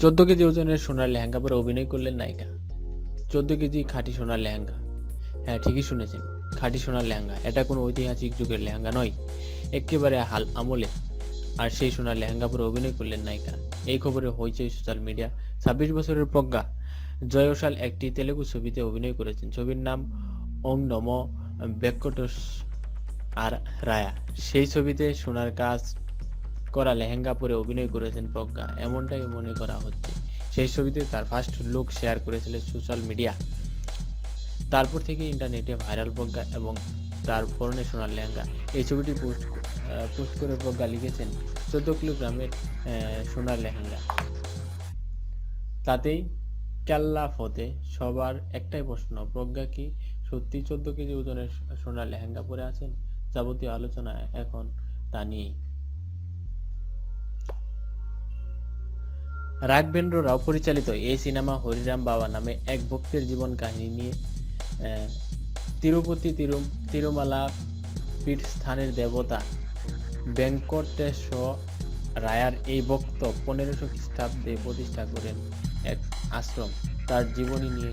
চোদ্দ কেজি ওজনের সোনার লেহেঙ্গা পরে অভিনয় করলেন নায়িকা। চোদ্দ কেজি খাঁটি সোনার লেহেঙ্গা। হ্যাঁ ঠিকই শুনেছেন, খাঁটি সোনার লেহেঙ্গা। এটা কোনো ঐতিহাসিক যুগের লেহেঙ্গা নয়, একেবারে হাল আমলে। আর সেই সোনার লেহেঙ্গা পরে অভিনয় করলেন নায়িকা। এই খবরে হইচই সোশ্যাল মিডিয়া। ছাব্বিশ বছরের প্রজ্ঞা, জয়সাল একটি তেলেগু ছবিতে অভিনয় করেছেন। ছবির নাম ওম নম বেকটস আর রায়া। সেই ছবিতে সোনার কাজ করা লেহেঙ্গা পরে অভিনয় করেছেন প্রজ্ঞা, এমনটাই মনে করা হচ্ছে। সেই ছবিতে তার ফার্স্ট লুক শেয়ার করেছিলেন সোশ্যাল মিডিয়া তারপর থেকে ইন্টারনেটে ভাইরাল প্রজ্ঞা এবং তার পরনে সোনার লেহেঙ্গা। এই ছবিটি পোস্ট পোস্ট করে প্রজ্ঞা লিখেছেন, চোদ্দ কিলোগ্রামের সোনার লেহেঙ্গা। তাতেই কেল্লা ফতে সবার একটাই প্রশ্ন, প্রজ্ঞা কি সত্যি চোদ্দ কেজি ওজনের সোনার লেহেঙ্গা পরে আছেন? যাবতীয় আলোচনা এখন তা নিয়েই। রাঘবেন্দ্র রাও পরিচালিত এই সিনেমা হরিরাম বাবা নামে এক ভক্তের জীবন কাহিনী নিয়ে তিরুপতি তিরু, তিরুমালা পীঠ স্থানের দেবতা ভেঙ্কটেশ্বর রায়ার এই ভক্ত পনেরোশো খ্রিস্টাব্দে প্রতিষ্ঠা করেন এক আশ্রম। তার জীবনী নিয়ে